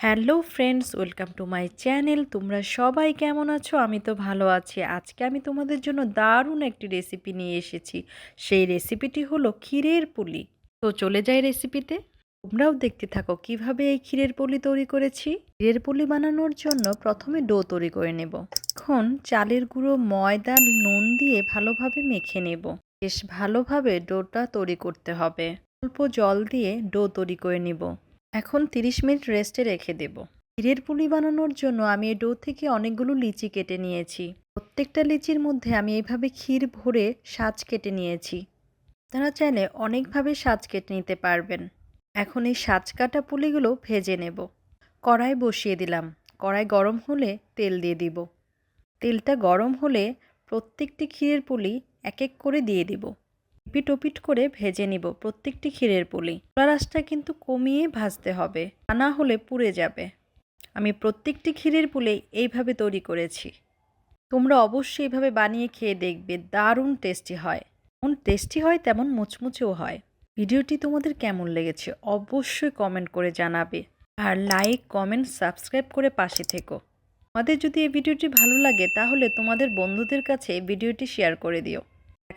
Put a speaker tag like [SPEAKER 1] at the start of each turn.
[SPEAKER 1] Hello friends, welcome to my channel. তোমরা সবাই কেমন আছো? আমি তো ভালো আছি। আজকে আমি তোমাদের জন্য দারুণ একটি রেসিপি নিয়ে এসেছি। সেই রেসিপিটি হলো ক্ষীরের পুলি। তো চলে যাই রেসিপিতে। তোমরাও দেখতে থাকো কীভাবে এই ক্ষীরের পুলি তৈরি করেছি। ক্ষীরের পুলি বানানোর জন্য প্রথমে ডো তৈরি করে নেব। এখন চালের গুঁড়ো, ময়দা, নুন দিয়ে ভালোভাবে মেখে নেব। বেশ ভালোভাবে ডোটা তৈরি করতে হবে। অল্প জল দিয়ে ডো তৈরি করে নেব। এখন 30 মিনিট রেস্টে রেখে দেব। ক্ষীরের পুলি বানানোর জন্য আমি এই ডো থেকে অনেকগুলো লিচি কেটে নিয়েছি। প্রত্যেকটা লিচির মধ্যে আমি এইভাবে ক্ষীর ভরে সাজ কেটে নিয়েছি। তারা চাইলে অনেকভাবে সাজ কেটে নিতে পারবেন। এখন এই সাজ কাটা পুলিগুলো ভেজে নেব। কড়াই বসিয়ে দিলাম। কড়াই গরম হলে তেল দিয়ে দিব। তেলটা গরম হলে প্রত্যেকটি ক্ষীরের পুলি এক এক করে দিয়ে দিব। পিট ওপিট করে ভেজে নিব প্রত্যেকটি ক্ষীরের পুলি। রাসটা কিন্তু কমিয়ে ভাজতে হবে, তা না হলে পুড়ে যাবে। আমি প্রত্যেকটি ক্ষীরের পুলি এইভাবে তৈরি করেছি। তোমরা অবশ্যই এইভাবে বানিয়ে খেয়ে দেখবে, দারুণ টেস্টি হয়। যেমন টেস্টি হয়, তেমন মুচমুচেও হয়। ভিডিওটি তোমাদের কেমন লেগেছে অবশ্যই কমেন্ট করে জানাবে। আর লাইক, কমেন্ট, সাবস্ক্রাইব করে পাশে থেকো। তোমাদের যদি এই ভিডিওটি ভালো লাগে, তাহলে তোমাদের বন্ধুদের কাছে ভিডিওটি শেয়ার করে দিও।